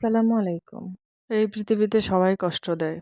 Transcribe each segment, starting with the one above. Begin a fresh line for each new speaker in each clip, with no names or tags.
আসসালামু আলাইকুম। এই পৃথিবীতে সবাই কষ্ট দেয়।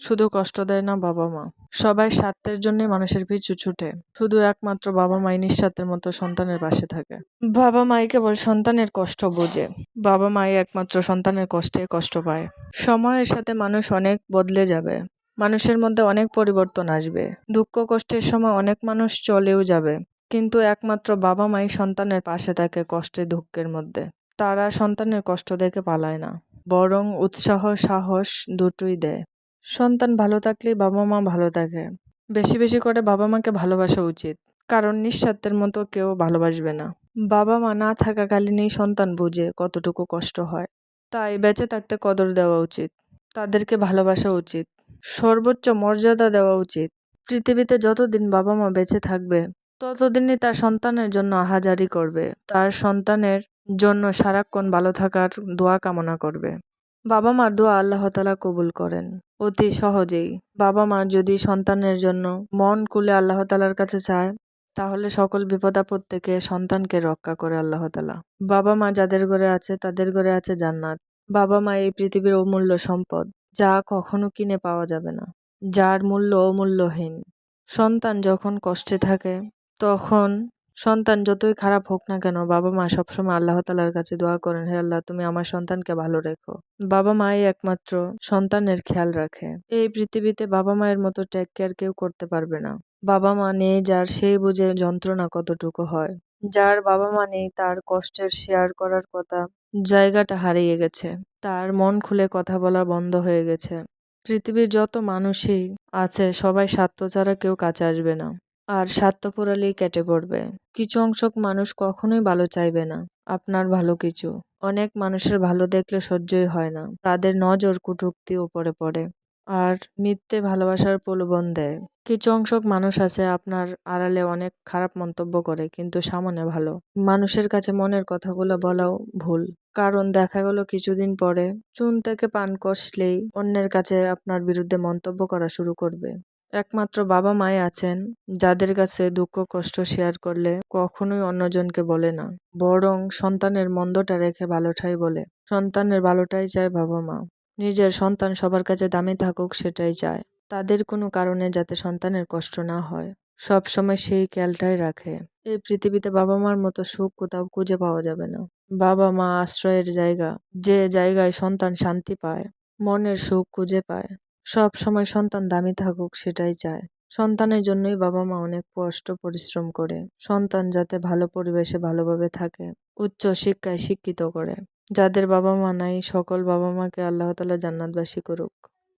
শুধু কষ্ট দেয় না বাবা মা। সবাই স্বার্থের জন্য মানুষের পিছু ছুটে শুধু একমাত্র বাবা মাই নিঃস্বার্থের মতো সন্তানের পাশে থাকে। বাবা মাই কেবল সন্তানের কষ্ট বোঝে। বাবা মাই একমাত্র সন্তানের কষ্টে কষ্ট পায়। সময়ের সাথে মানুষ অনেক বদলে যাবে। মানুষের মধ্যে অনেক পরিবর্তন আসবে। দুঃখ কষ্টের সময় অনেক মানুষ চলেও যাবে। কিন্তু একমাত্র বাবা মাই সন্তানের পাশে থাকে কষ্টে দুঃখের মধ্যে। তারা সন্তানের কষ্ট দেখে পালায় না, বরং উৎসাহ, সাহস দুটোই দেয়। সন্তান ভালো থাকলেই বাবা মা ভালো থাকে। বেশি বেশি করে বাবা মাকে ভালোবাসা উচিত, কারণ নিঃস্বার্থের মতো কেউ ভালোবাসবে না। বাবা মা না থাকাকালীনই সন্তান বুঝে কতটুকু কষ্ট হয়। তাই বেঁচে থাকতে কদর দেওয়া উচিত, তাদেরকে ভালোবাসা উচিত, সর্বোচ্চ মর্যাদা দেওয়া উচিত। পৃথিবীতে যতদিন বাবা মা বেঁচে থাকবে ততদিনই তার সন্তানের জন্য আহাজারি করবে। তার সন্তানের জন্য সারাক্ষণ ভালো থাকার দোয়া কামনা করবে। বাবা মার দোয়া আল্লাহ তালা কবুল করেন। অতি সহজেই। বাবা মা যদি সন্তানের জন্য মন খুলে আল্লাহ তালার কাছে চায়, তাহলে সকল বিপদ আপদ থেকে সন্তানকে রক্ষা করে আল্লাহ তালা বাবা মা যাদের ঘরে আছে, তাদের ঘরে আছে জান্নাত। বাবা মা এই পৃথিবীর অমূল্য সম্পদ, যা কখনো কিনে পাওয়া যাবে না, যার মূল্য অমূল্যহীন। সন্তান যখন কষ্টে থাকে তখন সন্তান যতই খারাপ হোক না কেন, বাবা মা সবসময় আল্লাহ তালার কাছে দোয়া করেন, হে আল্লাহ, তুমি আমার সন্তানকে ভালো রেখো। বাবা মাই একমাত্র সন্তানের খেয়াল রাখে। এই পৃথিবীতে বাবা মায়ের মতো টেক কেয়ার কেউ করতে পারবে না। বাবা মা নেই যার সেই বুঝে যন্ত্রণা কতটুকু হয়। যার বাবা মা নেই তার কষ্টের শেয়ার করার কথা জায়গাটা হারিয়ে গেছে। তার মন খুলে কথা বলা বন্ধ হয়ে গেছে। পৃথিবীর যত মানুষই আছে, সবাই স্বার্থ ছাড়া কেউ কাছে আসবে না। আর স্বার্থপরালেই কেটে পড়বে। কিছু অংশক মানুষ কখনোই ভালো চাইবে না। আপনার ভালো কিছু। অনেক মানুষের ভালো দেখলে সহ্যই হয় না। তাদের নজর কুটুক্তি ওপরে পড়ে। আর মিথ্যে ভালোবাসার প্রলোভন দেয়। কিছু অংশক মানুষ আছে আপনার আড়ালে অনেক খারাপ মন্তব্য করে, কিন্তু সামনে ভালো। মানুষের কাছে মনের কথাগুলো বলাও ভুল। কারণ দেখা গেল কিছুদিন পরে চুন থেকে পান কষলেই অন্যের কাছে আপনার বিরুদ্ধে মন্তব্য করা শুরু করবে। একমাত্র বাবা মাই আছেন, যাদের কাছে দুঃখ, কষ্ট শেয়ার করলে কখনোই অন্যজনকে বলে না। বরং সন্তানের মন্দটা রেখে ভালোটাই বলে, সন্তানের ভালোটাই চায় বাবা মা। নিজের সন্তান সবার কাছে দামি থাকুক সেটাই চায়। তাদের কোনো কারণে যাতে সন্তানের কষ্ট না হয় সব সময় সেই খেয়ালটাই রাখে। এই পৃথিবীতে বাবা মার মতো সুখ কোথাও খুঁজে পাওয়া যাবে না। বাবা মা আশ্রয়ের জায়গা, যে জায়গায় সন্তান শান্তি পায়, মনের সুখ খুঁজে পায়। সব সময় সন্তান দামি থাকুক সেটাই চায়। সন্তানের জন্যই বাবা মা অনেক কষ্ট, পরিশ্রম করে। সন্তান যাতে ভালো পরিবেশে ভালোভাবে থাকে, উচ্চ শিক্ষায় শিক্ষিত করে। যাদের বাবা মা নাই, সকল বাবা মাকে আল্লাহ তালা জান্নাতবাসী করুক।